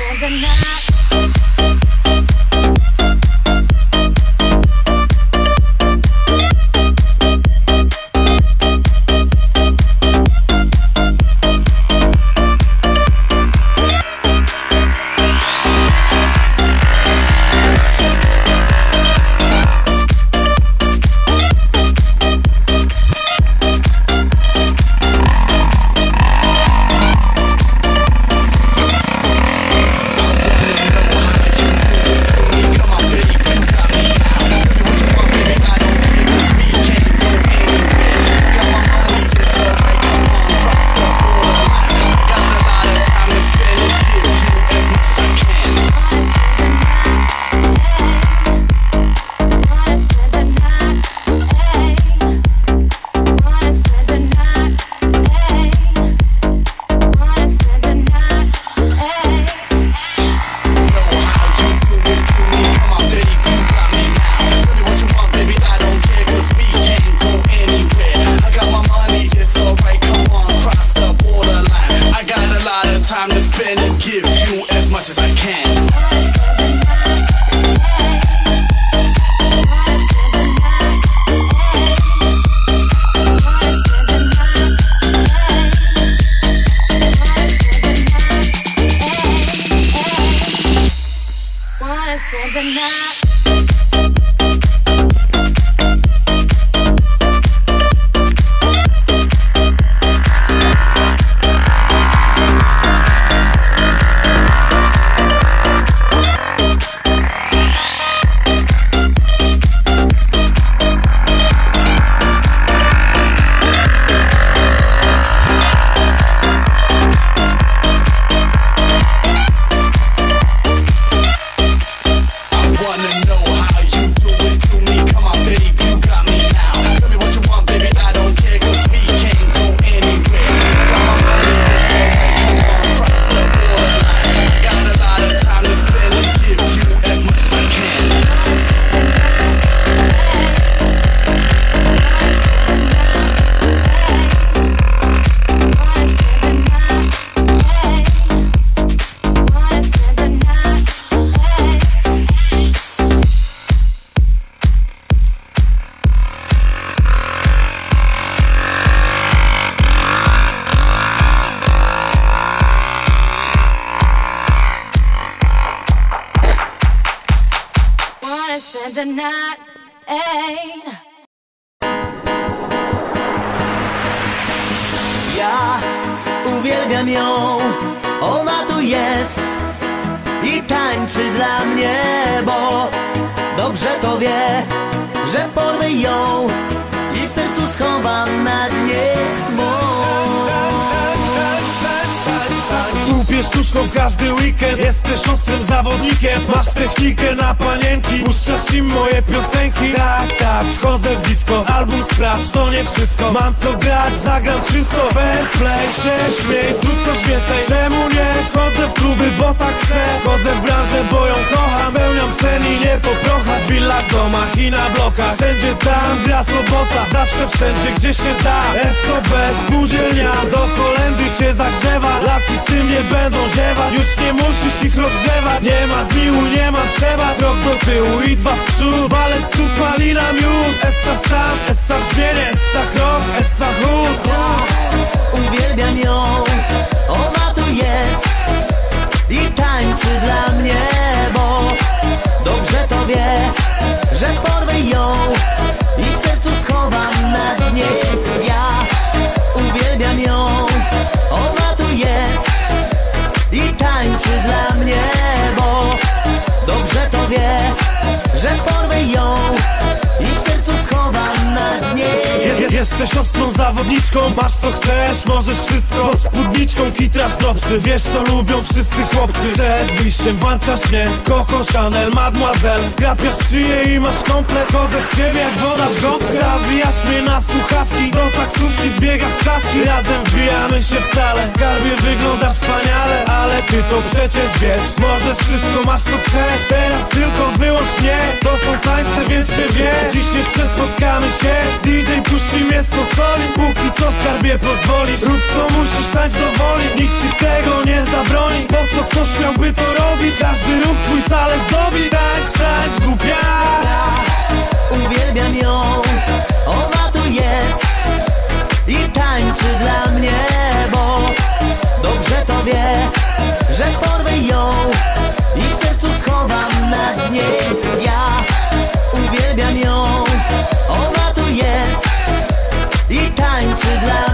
for the night. The night. Ja uwielbiam ją, ona tu jest i tańczy dla mnie, bo dobrze to wie, że porwę ją i w sercu schowam na dnie, bo... Lubię sztuczką w każdy weekend. Jesteś ostrym zawodnikiem. Masz technikę na panienki. Puszczasz im moje piosenki. Tak, tak, wchodzę w disco. Album sprawdź, to nie wszystko. Mam co grać, zagram wszystko Fair play, się śmiej, zrób coś więcej. Czemu nie? Wchodzę w kluby, bo tak chcę? Wchodzę w branżę, bo ją kocham sen i nie po prochach W willach, domach i na blokach. Wszędzie tam gra sobota Zawsze wszędzie, gdzie się da. SOB, spółdzielnia Do kolendy cię zagrzewa. Laki z tym nie będą ziewać Już nie musisz ich rozgrzewać. Nie ma zmiłu, nie ma trzeba Krok do tyłu i dwa w przód. Balet, cud, malina, miód Essa sam, essa brzmienie Essa krok, essa chód. Uwielbiam ją, ona tu jest Jesteś ostrą zawodniczką, masz co chcesz, możesz wszystko. Pod spódniczką kitrasz topsy, wiesz co lubią wszyscy chłopcy. Przed wyjściem włączasz mnie, Coco Chanel, Mademoiselle. Grapiasz szyję i masz komplet, chodzę w ciebie jak woda w gąbce. Zawijasz mnie na słuchawki, do taksówki zbiegasz stawki. Razem wbijamy się w salę, w skarbie wyglądasz wspaniale Ale ty to przecież wiesz, możesz wszystko, masz co chcesz Teraz tylko wyłącz mnie, to są tańce, więc się wie Dziś jeszcze spotkamy się, DJ puści mnie wszystko soli Póki co skarbie pozwolisz Rób co musisz, tańcz do woli. Nikt ci tego nie zabroni. Po co ktoś miałby to robić? Każdy ruch twój salę zdobi. Tańcz, tańcz, głupias. Uwielbiam ją. Ona tu jest I tańczy dla mnie. to love.